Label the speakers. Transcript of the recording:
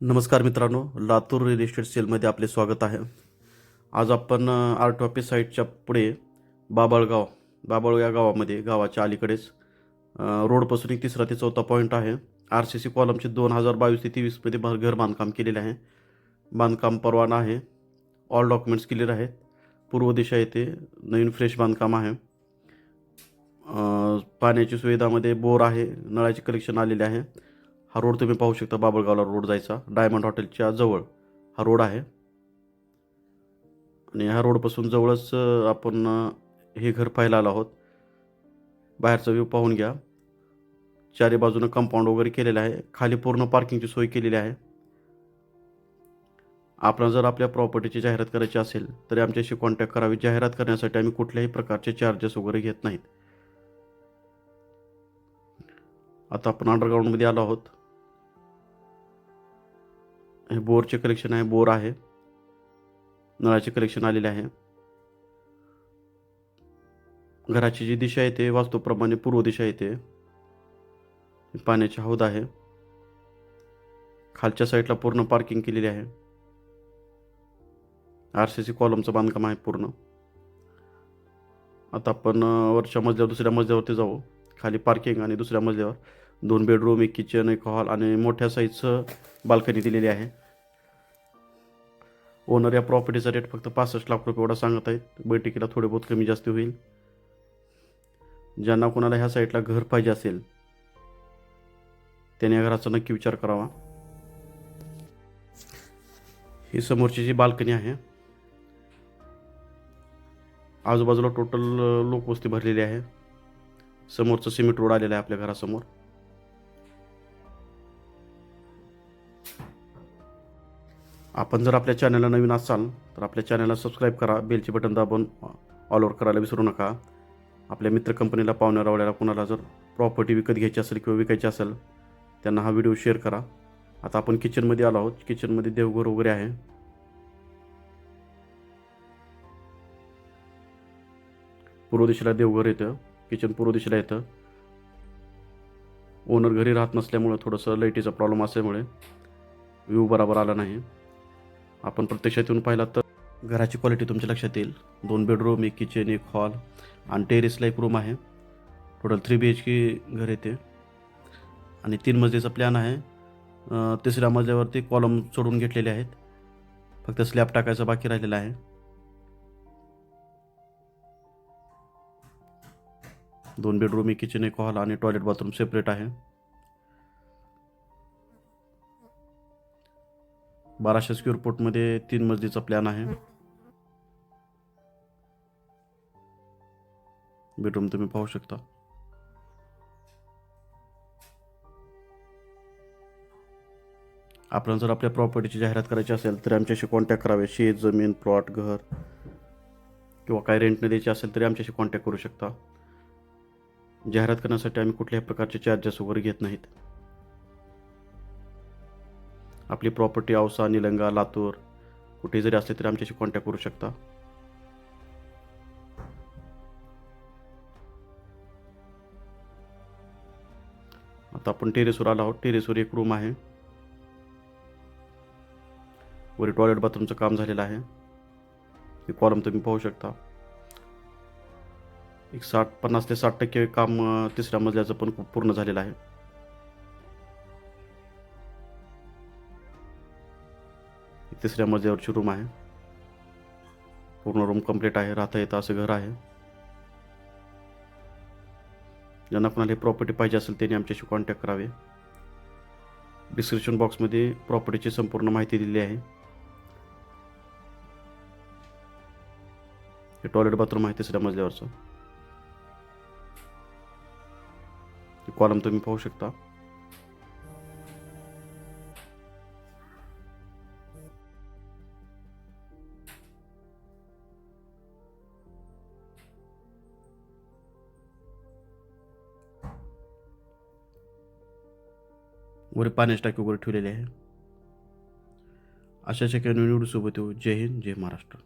Speaker 1: नमस्कार मित्रांनो Latur real estate सेलमध्ये आपले स्वागत आहे. आज आपण आर्ट ऑफिस साईटच्या पुढे बाबळगाव बाबळ या गावामध्ये गावाच्या अलीकडेच रोडपासून एक तिसरा ते चौथा पॉईंट आहे. आर सी सी कॉलमचे दोन हजार बावीस ते तेवीसमध्ये भर घर बांधकाम केलेले आहे. बांधकाम परवाना आहे. ऑल डॉक्युमेंट्स क्लिअर आहेत. पूर्व दिशा येथे नवीन फ्रेश बांधकाम आहे. पाण्याची सुविधामध्ये बोर आहे. नळाचे कलेक्शन आलेले आहे. हा रोड तुम्ही पाहू शकता बाबळगावला रोड जायचा डायमंड हॉटेलच्या जवळ हा रोड आहे. आणि ह्या रोडपासून जवळच आपण हे घर पाहायला आलो आहोत. बाहेरचा व्ह्यू पाहून घ्या. चारी बाजूनं कंपाऊंड वगैरे केलेलं आहे. खाली पूर्ण पार्किंगची सोय केलेली आहे. आपण जर आपल्या प्रॉपर्टीची जाहिरात करायची असेल तरी आमच्याशी कॉन्टॅक्ट करावी. जाहिरात करण्यासाठी आम्ही कुठल्याही प्रकारचे चार्जेस वगैरे घेत नाहीत. आता आपण अंडरग्राऊंडमध्ये आलो आहोत. हे बोरचे कलेक्शन आहे. बोर आहे. नळाचे कलेक्शन आलेले आहे. घराची जी दिशा येते वास्तूप्रमाणे पूर्व दिशा येते पाण्याची हौद आहे. खालच्या साईडला पूर्ण पार्किंग केलेली आहे. आर सी सी कॉलमचं बांधकाम आहे पूर्ण. आता आपण वरच्या मजल्यावर दुसऱ्या मजल्यावरती जाऊ. खाली पार्किंग आणि दुसऱ्या मजल्यावर. दोन बेडरूम एक किचन एक हॉल आणि मोठ्या साईजचं बाल्कनी दिलेली आहे. ओनर या प्रॉपर्टीचा रेट फक्त पासष्ट लाख रुपये एवढा सांगत आहेत बैठकीला थोडे बहुत कमी जास्त होईल. ज्यांना कोणाला ह्या साईडला घर पाहिजे असेल त्याने या घराचा नक्की विचार करावा. ही समोरची जी बाल्कनी आहे आजूबाजूला टोटल लोकवस्ती भरलेली आहे. समोरचं सिमेंट रोड आलेला आहे आपल्या घरासमोर. आपण जर आपल्या चॅनलला नवीन असाल तर आपल्या चॅनलला सबस्क्राईब करा बेलचे बटन दाबून ऑल ओव्हर करायला विसरू नका. आपल्या मित्र कंपनीला पाहुण्या रावल्याला कुणाला जर प्रॉपर्टी विकत घ्यायची असेल किंवा विकायची असेल त्यांना हा व्हिडिओ शेअर करा. आता आपण किचनमध्ये आलो आहोत. किचनमध्ये देवघर वगैरे आहे. पूर्व दिशेला देवघर येतं. किचन पूर्व दिशेला येतं. ओनर घरी राहत नसल्यामुळं थोडंसं लाईटीचा प्रॉब्लेम असल्यामुळे व्ह्यू बरोबर आला नाही. आपण प्रत्यक्षात येऊन पाहिला तर घराची क्वालिटी तुमच्या लक्षात येईल. दोन बेडरूम एक किचन एक हॉल आणि टेरेसला एक रूम आहे. Total three B H K घर येते आणि तीन मजलीचा प्लॅन आहे. तिसऱ्या मजल्यावरती कॉलम सोडून घेतलेले आहेत. फक्त स्लॅब टाकायचा बाकी राहिलेला आहे. दोन बेडरूम एक किचन एक हॉल आणि टॉयलेट बाथरूम सेपरेट आहे. बाराशे स्क्वेअर फूटमध्ये तीन मजलीचा प्लॅन आहे. बेडरूम तुम्ही पाहू शकता. आपण जर आपल्या प्रॉपर्टीची जाहिरात करायची असेल तर आमच्याशी कॉन्टॅक्ट करावे. शेत जमीन प्लॉट घर किंवा काय रेंटने द्यायची असेल तरी आमच्याशी कॉन्टॅक्ट करू शकता. जाहिरात करण्यासाठी आम्ही कुठल्याही प्रकारचे चार्जेस वगैरे घेत नाहीत. आपली प्रॉपर्टी औसा निलंगा लातूर. कुठे जरी असले तरी आमच्याशी कॉन्टॅक्ट करू शकता. आता आपण टेरेसवर आलो आहोत. टेरेसवर एक रूम आहे. वरी टॉयलेट बाथरूमचं काम झालेलं आहे. हे कॉलम तुम्ही पाहू शकता. एक साठ पन्नास ते साठ टक्के काम तिसऱ्या मजल्याचं पण खूप पूर्ण झालेलं आहे. तिसऱ्या मजल्यावरची रूम आहे. पूर्ण रूम कंप्लीट आहे. राहता येतं असं घर आहे. ज्यांना कोणाला ही प्रॉपर्टी पाहिजे असेल त्यांनी आमच्याशी कॉन्टॅक्ट करावे. डिस्क्रिप्शन बॉक्समध्ये प्रॉपर्टीची संपूर्ण माहिती दिली आहे. हे टॉयलेट बाथरूम आहे तिसऱ्या मजल्यावरचं. कॉलम तुम्ही पाहू शकता. वर पाण्याची टाकी वगैरे ठेवलेली आहे. अशा शक्य सोबत येऊ. जय हिंद जय महाराष्ट्र.